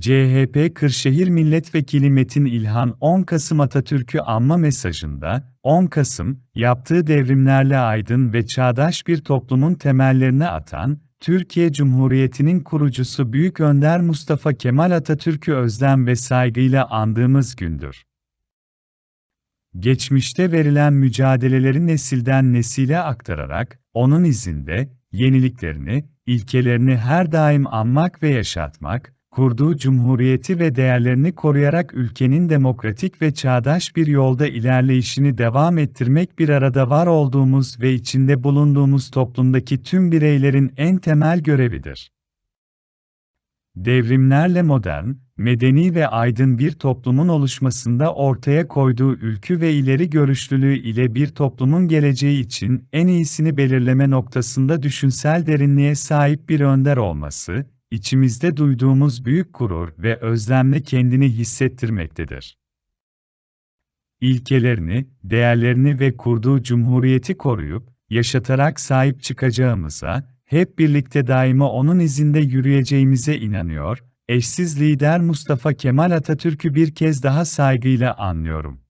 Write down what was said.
CHP Kırşehir Milletvekili Metin İlhan 10 Kasım Atatürk'ü anma mesajında, 10 Kasım, yaptığı devrimlerle aydın ve çağdaş bir toplumun temellerini atan, Türkiye Cumhuriyeti'nin kurucusu Büyük Önder Mustafa Kemal Atatürk'ü özlem ve saygıyla andığımız gündür. Geçmişte verilen mücadeleleri nesilden nesile aktararak, onun izinde, yeniliklerini, ilkelerini her daim anmak ve yaşatmak, kurduğu cumhuriyeti ve değerlerini koruyarak ülkenin demokratik ve çağdaş bir yolda ilerleyişini devam ettirmek bir arada var olduğumuz ve içinde bulunduğumuz toplumdaki tüm bireylerin en temel görevidir. Devrimlerle modern, medeni ve aydın bir toplumun oluşmasında ortaya koyduğu ülkü ve ileri görüşlülüğü ile bir toplumun geleceği için en iyisini belirleme noktasında düşünsel derinliğe sahip bir önder olması, içimizde duyduğumuz büyük gurur ve özlemle kendini hissettirmektedir. İlkelerini, değerlerini ve kurduğu cumhuriyeti koruyup, yaşatarak sahip çıkacağımıza, hep birlikte daima onun izinde yürüyeceğimize inanıyor, eşsiz lider Mustafa Kemal Atatürk'ü bir kez daha saygıyla anlıyorum.